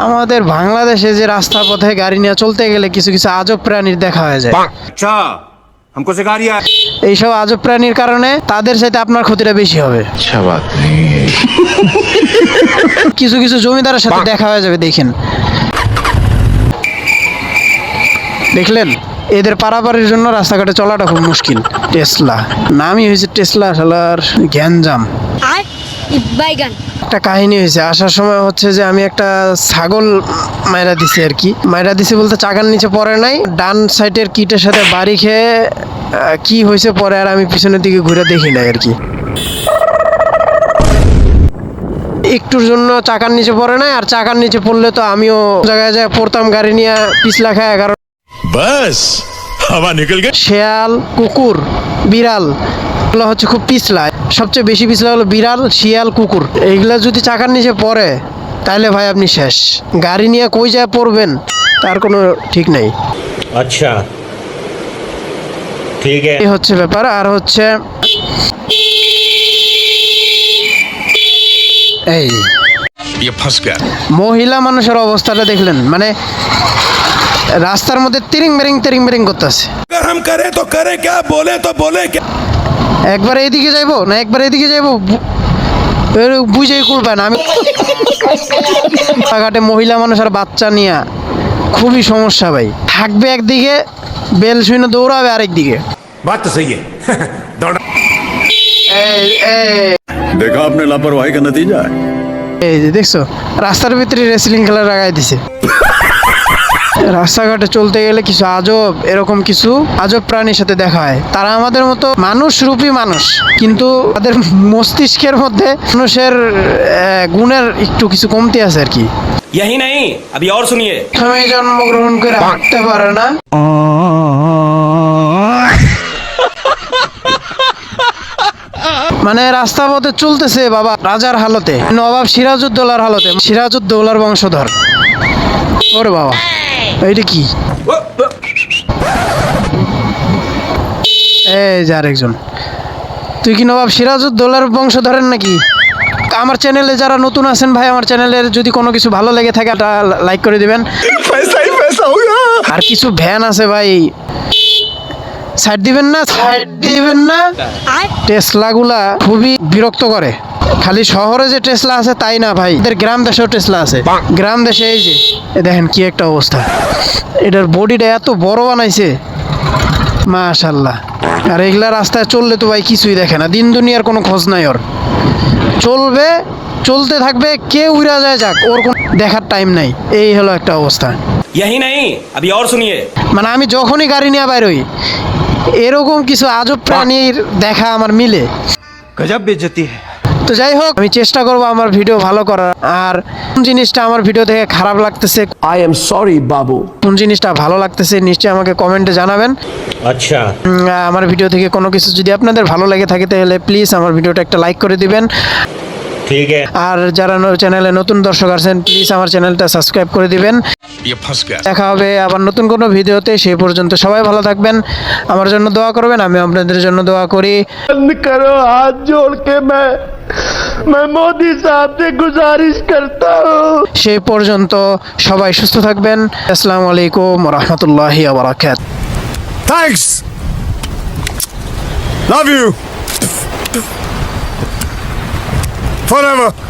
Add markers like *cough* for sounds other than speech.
আমাদের বাংলাদেশে যে রাস্তা পথে গাড়ি নিয়ে চলতে গেলে কিছু কিছু আজব প্রাণীর দেখা হয়ে যায়। এইসব আজব প্রাণীর কারণে তাদের সাথে আপনার ক্ষতিটা বেশি হবে। কিছু কিছু জমিদারের সাথে দেখা হয়ে যাবে দেখেন। দেখলেন? এদের পারাপারের জন্য রাস্তাঘাটে চলাটা খুব মুশকিল। টেসলা। নামই হয়েছে টেসলা সালার গ্যাঞ্জাম। আর বাইগান। একটা কাহিনী হয়েছে। আসার সময় হচ্ছে যে আমি একটা ছাগল মায়েরা দিছি আর কি। মায়েরা দিছি বলতে চাকার নিচে পড়ে নাই ডান সাইডের কিটের সাথে বাড়ি খেয়ে কি হয়েছে পরে আর আমি পিছনের দিকে ঘুরে দেখি নাই আর কি। একটুর জন্য চাকার নিচে পড়ে নাই আর চাকার নিচে পড়লে তো আমিও জায়গায় যায় পড়তাম গাড়ি নিয়ে পিছলা খায় এগারো বাস নিকল শেয়াল কুকুর বিড়াল এগুলো হচ্ছে খুব পিছলায়। সবচেয়ে বেশি পিছলা হলো বিড়াল শিয়াল কুকুর। এইগুলা যদি চাকার নিচে পড়ে তাহলে ভাই আপনি শেষ। গাড়ি নিয়ে কই যায় পড়বেন তার কোনো ঠিক নাই। আচ্ছা। ঠিক এই হচ্ছে ব্যাপার। আর হচ্ছে এই ইয়ে মহিলা মানুষের অবস্থাটা দেখলেন। মানে রাস্তার মধ্যে তিরিং বেরিং তিরিং বেরিং করতেছে একবার এদিকে যাইবো না একবার এদিকে যাইবো? বুঝেই করবেন আমি ঘাটে মহিলা মানুষ আর বাচ্চা নিয়ে খুবই সমস্যা ভাই। থাকবে একদিকে বেল শুনে দৌড়াবে আরেকদিকে *laughs* দেখো আপনার লাপরওয়াহি দিয়ে যায়? এই যে দেখছ রাস্তার ভিতরে রেসলিং খেলা লাগাই দিছে। রাস্তাঘাটে চলতে গেলে কিছু আজব এরকম কিছু আজব প্রাণীর সাথে দেখা হয় তারা আমাদের মতো মানুষ রূপী মানুষ কিন্তু তাদের মস্তিষ্কের মধ্যে মানুষের আহ, গুণের একটু কিছু কমতি আছে আর কি यही नहीं अभी और सुनिए প্রথমে জন্মগ্রহণ করে হাঁটতে পারে না মানে রাস্তা পথে চলতেছে বাবা রাজার হালতে নবাব সিরাজউদ্দৌলার হালতে সিরাজউদ্দৌলার বংশধর ওরে বাবা এইটা কি? এই যে আরেকজন। তুই কি নবাব সিরাজউদ্দৌলার বংশধরের নাকি? আমার চ্যানেলে যারা নতুন আছেন ভাই আমার চ্যানেলের যদি কোনো কিছু ভালো লেগে থাকে এটা লাইক করে দিবেন। আর কিছু ভ্যান আছে ভাই। সাইড দিবেন না? সাইড দিবেন না? টেসলাগুলা খুবই বিরক্ত করে। খালি শহরে যে টেসলা আছে তাই না ভাই এদের গ্রাম দেশেও টেসলা আছে গ্রাম দেশে এই যে এ দেখেন কি একটা অবস্থা এটার বডিটা এত বড় বানাইছে মাশাল্লাহ আর এগুলা রাস্তায় চললে তো ভাই কিছুই দেখে না দিন দুনিয়ার কোনো খোঁজ নাই ওর চলবে চলতে থাকবে কে উড়া যায় যাক ওর কোনো দেখার টাইম নাই এই হলো একটা অবস্থা यही नहीं अभी और सुनिए মানে আমি যখনই গাড়ি নিয়ে বাইর হই এরকম কিছু আজব প্রাণীর দেখা আমার মিলে गजब बेइज्जती है তো যাই হোক আমি চেষ্টা করব আমার ভিডিও ভালো করার। আর কোন জিনিসটা আমার ভিডিও দেখে খারাপ লাগতেছে আই এম সরি বাবু। কোন জিনিসটা ভালো লাগতেছে নিশ্চয়ই আমাকে কমেন্টে জানাবেন। আচ্ছা। আমার ভিডিও থেকে কোনো কিছু যদি আপনাদের ভালো লাগে থাকে তাহলে প্লিজ আমার ভিডিওটা একটা লাইক করে দিবেন। ঠিক আর যারা চ্যানেলে নতুন দর্শক আছেন প্লিজ আমার চ্যানেলটা সাবস্ক্রাইব করে দিবেন। দেখা হবে আবার নতুন কোনো ভিডিওতে সেই পর্যন্ত সবাই ভালো থাকবেন আমার জন্য দোয়া করবেন আমি আপনাদের জন্য দোয়া করি बंद करो हाथ जोड़ के मैं मैं मोदी साहब से गुजारिश करता हूँ সেই পর্যন্ত সবাই সুস্থ থাকবেন আসসালামু আলাইকুম রহমতুল্লাহি আবরাকাত थैंक्स लव यू फॉरएवर